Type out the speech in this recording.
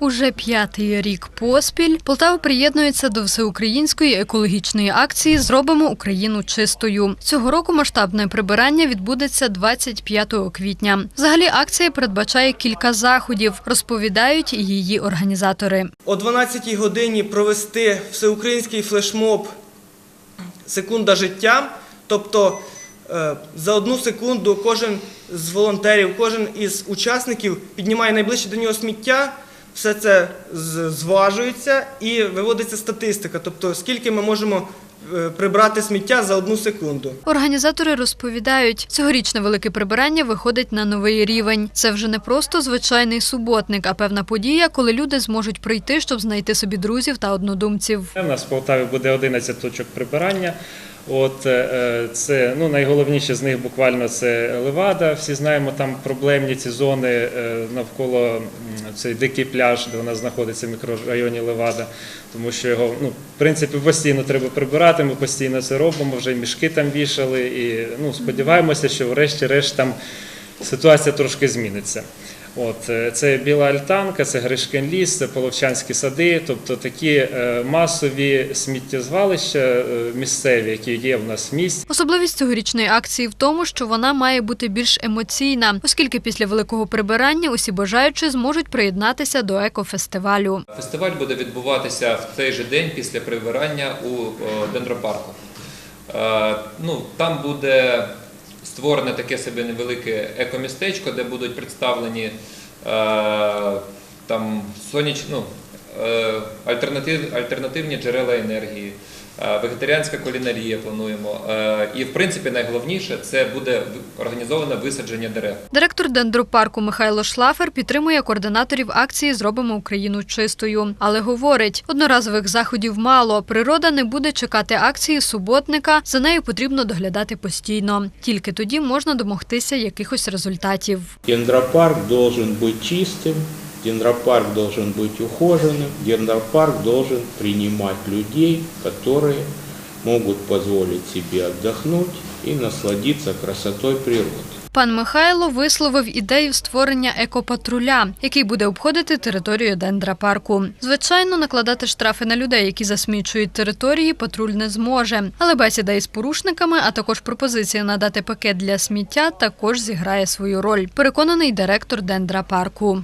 Уже п'ятий рік поспіль Полтава приєднується до всеукраїнської екологічної акції Зробимо Україну чистою. Цього року масштабне прибирання відбудеться 25 квітня. Взагалі акція передбачає кілька заходів, розповідають її організатори. О 12-й годині провести всеукраїнський флешмоб Секунда життя. Тобто е, за одну секунду кожен з волонтерів, кожен із учасників піднімає найближче до нього сміття. Все це зважується і виводиться статистика, тобто скільки ми можемо е, прибрати сміття за одну секунду. Організатори розповідають, цьогорічне велике прибирання виходить на новий рівень. Це вже не просто звичайний суботник, а певна подія, коли люди зможуть прийти, щоб знайти собі друзів та однодумців. У нас в Полтаві буде 11 точок прибирання. От е, це ну найголовніше з них буквально це Левада. Всі знаємо там проблемні ці зони е, навколо цей дикий пляж, де нас знаходиться в мікрорайоні Левада, тому що його ну в принципі постійно треба прибирати. Ми постійно це робимо. Вже мішки там вішали, і ну сподіваємося, що врешті-решт там ситуація трошки зміниться. От е, це біла альтанка, це Гришкин ліс, це Половчанські сади, тобто такі е, масові сміттєзвалища е, місцеві, які є в нас в місті. Особливість цьогорічної акції в тому, що вона має бути більш емоційна, оскільки після великого прибирання усі бажаючі зможуть приєднатися до екофестивалю. Фестиваль буде відбуватися в цей же день після прибирання у дендропарку. Ну, там буде створене таке собі невелике екомістечко, де будуть представлені е, там сонячні. ну, альтернатив, альтернативні джерела енергії. е, Вегетаріанська кулінарія плануємо. Е, І, в принципі, найголовніше це буде організоване висадження дерев. Директор дендропарку Михайло Шлафер підтримує координаторів акції Зробимо Україну чистою, але говорить, одноразових заходів мало. Природа не буде чекати акції суботника. За нею потрібно доглядати постійно. Тільки тоді можна домогтися якихось результатів. Дендропарк должен быть чистым, дендропарк должен быть ухоженным, дендропарк должен принимать людей, которые могут позволить себе отдохнуть и насладиться красотой природы. Пан Михайло висловив ідею створення екопатруля, який буде обходити територію дендропарку. Звичайно, накладати штрафи на людей, які засмічують території, патруль не зможе. Але бесіда із порушниками, а також пропозиція надати пакет для сміття, також зіграє свою роль. Переконаний директор дендропарку.